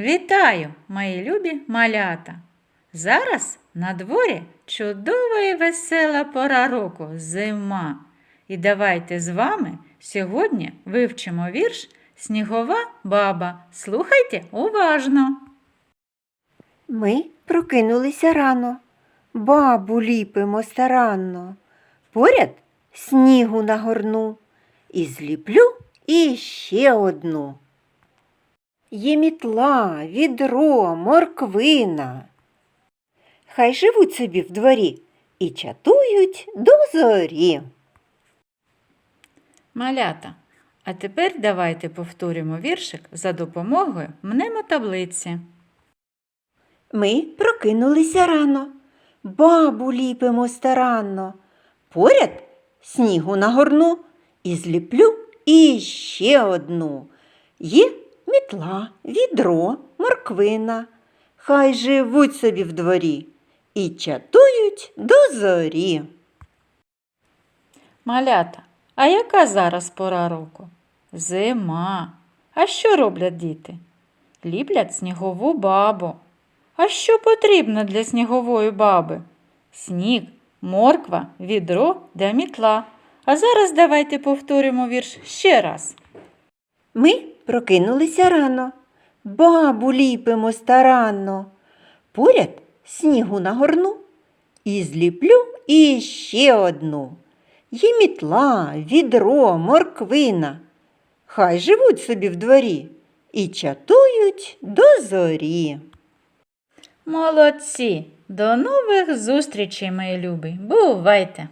Вітаю, мої любі малята! Зараз на дворі чудова і весела пора року зима. І давайте з вами сьогодні вивчимо вірш Снігова баба. Слухайте уважно. Ми прокинулися рано, бабу ліпимо старанно. Поряд снігу нагорну і зліплю іще одну. Є мітла, відро, морквина. Хай живуть собі в дворі і чатують до зорі. Малята. А тепер давайте повторимо віршик за допомогою мнемотаблиці. Ми прокинулися рано, бабу ліпимо старанно. Поряд снігу нагорну і зліплю іще одну. Є мітла, відро, морквина. Хай живуть собі в дворі і чатують до зорі. Малята, а яка зараз пора року? Зима. А що роблять діти? Ліплять снігову бабу. А що потрібно для снігової баби? Сніг, морква, відро та мітла. А зараз давайте повторимо вірш ще раз. Ми прокинулися рано, бабу ліпимо старанно. Поряд снігу нагорну і зліплю іще одну. Є мітла, відро, морквина. Хай живуть собі в дворі і чатують до зорі. Молодці! До нових зустрічей, мої любі! Бувайте!